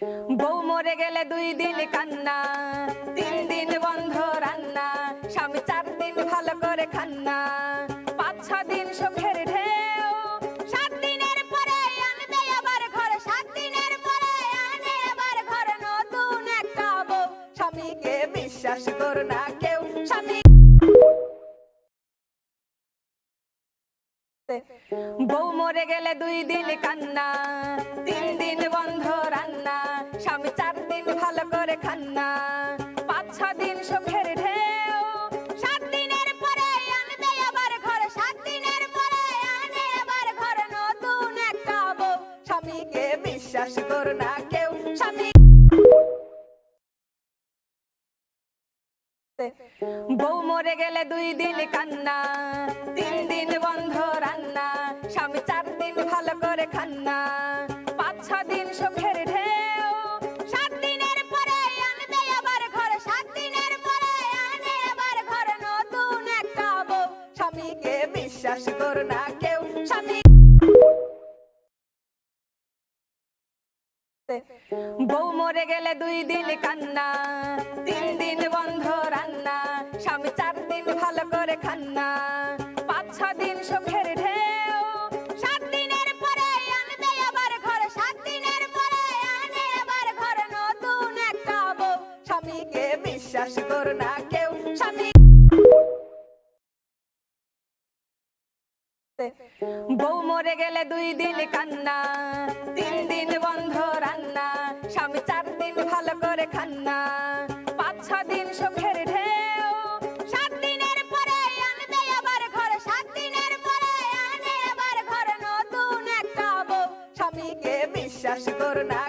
বউ মরে গেলে দুই দিন কান্না, তিন দিন বন্ধ রান্না, স্বামী চার দিন ভালো করে খান্না। পাঁচ, ছ দিন সুখের ঢেউ নতুন স্বামীকে বিশ্বাস কর না কেউ বউ মরে গেলে দুই দিন কান্না, তিন দিন বন্ধ রান্না, স্বামী চার দিন ভালো করে খান্না। পাঁচ, ছ দিন সুখের ঢেউ নতুন স্বামীকে বিশ্বাস কর না কেউ, স্বামী বউ মরে গেলে দুই দিন কান্না, তিন দিন বন্ধ স্বামী চার দিন ভালো করে খান্না। পাঁচ ছ দিন সুখের ঢেউ। সাত দিনের পরে আনবে আবার ঘর, সাত দিনের পরে আনে আবার ঘর। নতুন একটা বউ। স্বামীকে বিশ্বাস কর না কেউ। স্বামী বউ মরে গেলে দুই দিন কান্না। তিন দিন বন্ধ রান্না। স্বামী চার দিন ভালো করে খান্না। বিশ্বাস কর না কেউ। স্বামী বউ মরে গেলে দুই দিন কান্না, তিন দিন বন্ধ রান্না, স্বামী চার দিন ভালো করে খান্না। পাঁচ, ছ দিন সুখের ঢেউ, সাত দিনের পরে আনবে আবার ঘর, সাত দিনের পরে আনে আবার ঘর, নতুন একটা বউ। স্বামীকে বিশ্বাস কর না